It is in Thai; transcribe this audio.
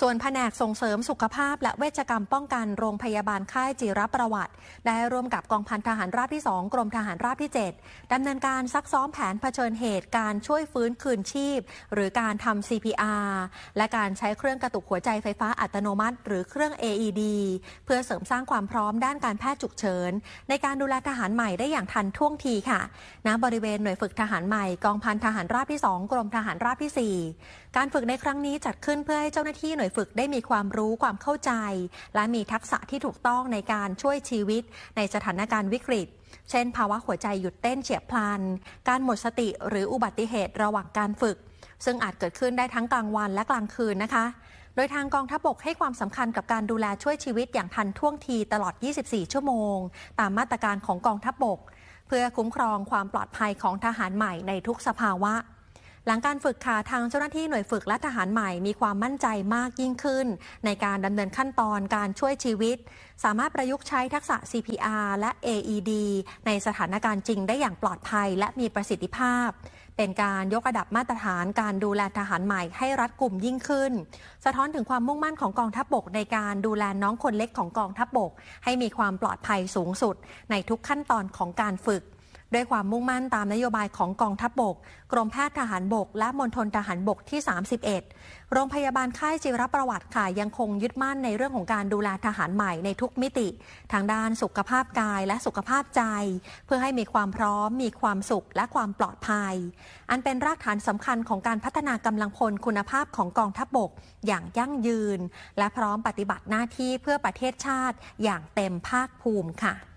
ส่วนแผนกส่งเสริมสุขภาพและเวชกรรมป้องกันโรงพยาบาลค่ายจิรประวัติ ได้ร่วมกับกองพันทหารราบที่ 2 กรมทหารราบที่ 7ดำเนินการซักซ้อมแผนเผชิญเหตุการช่วยฟื้นคืนชีพ หรือการทำ CPR และการใช้เครื่องกระตุกหัวใจไฟฟ้าอัตโนมัติ หรือเครื่อง AED เพื่อเสริมสร้างความพร้อมด้านการแพทย์ฉุกเฉิน ในการดูแลทหารใหม่ได้อย่างทันท่วงทีค่ะณบริเวณหน่วยฝึกทหารใหม่กองพันทหารราบที่ 2 กรมทหารราบที่ 4 การฝึกในครั้งนี้จัดขึ้นเพื่อให้เจ้าหน้าที่หน่วยฝึกได้มีความรู้ความเข้าใจ และมีทักษะที่ถูกต้องในการช่วยชีวิตในสถานการณ์วิกฤต เช่น ภาวะหัวใจหยุดเต้นเฉียบพลัน การหมดสติหรืออุบัติเหตุระหว่างการฝึก ซึ่งอาจเกิดขึ้นได้ทั้งกลางวันและกลางคืนนะคะ โดยทางกองทัพบกให้ความสำคัญกับการดูแลช่วยชีวิตอย่างทันท่วงทีตลอด 24 ชั่วโมง ตามมาตรการของกองทัพบกเพื่อคุ้มครองความปลอดภัยของทหารใหม่ในทุกสภาวะ หลังการฝึกค่ะทางเจ้าหน้าที่หน่วยฝึกและทหารใหม่มีความมั่นใจมากยิ่งขึ้น ในการดำเนินขั้นตอนการช่วยชีวิต สามารถประยุกต์ใช้ทักษะ CPR และ AED ในสถานการณ์จริงได้อย่างปลอดภัยและมีประสิทธิภาพ เป็นการยกระดับมาตรฐานการดูแลทหารใหม่ให้รัดกลุ่มยิ่งขึ้น สะท้อนถึงความมุ่งมั่นของกองทัพบกในการดูแลน้องคนเล็กของกองทัพบก ให้มีความปลอดภัยสูงสุด ในทุกขั้นตอนของการฝึก ด้วยความมุ่งมั่นตามนโยบายของกองทัพบก กรมแพทย์ทหารบก และมณฑลทหารบกที่ 31 โรงพยาบาลค่ายจิรประวัติค่ะยังคงยึดมั่นในเรื่องของการดูแลทหารใหม่ในทุกมิติ ทางด้านสุขภาพกายและสุขภาพใจ เพื่อให้มีความพร้อม มีความสุขและความปลอดภัย อันเป็นรากฐานสำคัญของการพัฒนากำลังพลคุณภาพของกองทัพบก อย่างยั่งยืน และพร้อมปฏิบัติหน้าที่เพื่อประเทศชาติอย่างเต็มภาคภูมิค่ะ